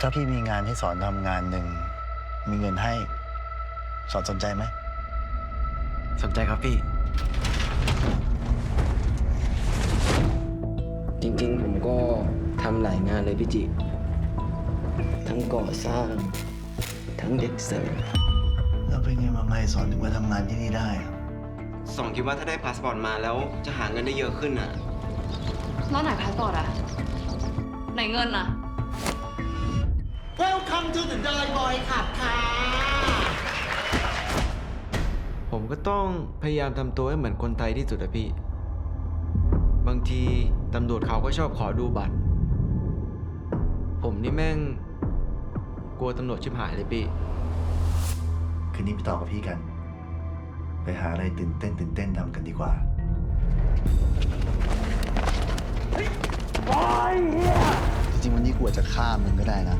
ถ้าพี่มีงานให้สอนทำงานหนึ่ง มีเงินให้ สอนสนใจไหม สนใจครับพี่ จริงๆ ผมก็ทำหลายงานเลยพี่จิ ทั้งก่อสร้าง ทั้งเด็กเสิร์ฟแล้วเป็นไงมาไงสอนถึงมาทำงานที่นี่ได้อะสองคิดว่าถ้าได้พาสปอร์ตมาแล้วจะหาเงินได้เยอะขึ้นอะ แล้วไหนพาสปอร์ตอะไหนเงินอะ Welcome to the Joy Boy ขับค่ะ ผมก็ต้องพยายามทำตัวให้เหมือนคนไทยที่สุดอะพี่ บางทีตำรวจเขาก็ชอบขอดูบัตร ผมนี่แม่ง กลัวตำรวจชิบหายเลยพี่ คืนนี้ไปต่อกับพี่กัน ไปหาอะไรตื่นเต้นตื่นเต้นทำกันดีกว่า จริงๆวันนี้กูอาจจะฆ่ามึงก็ได้นะ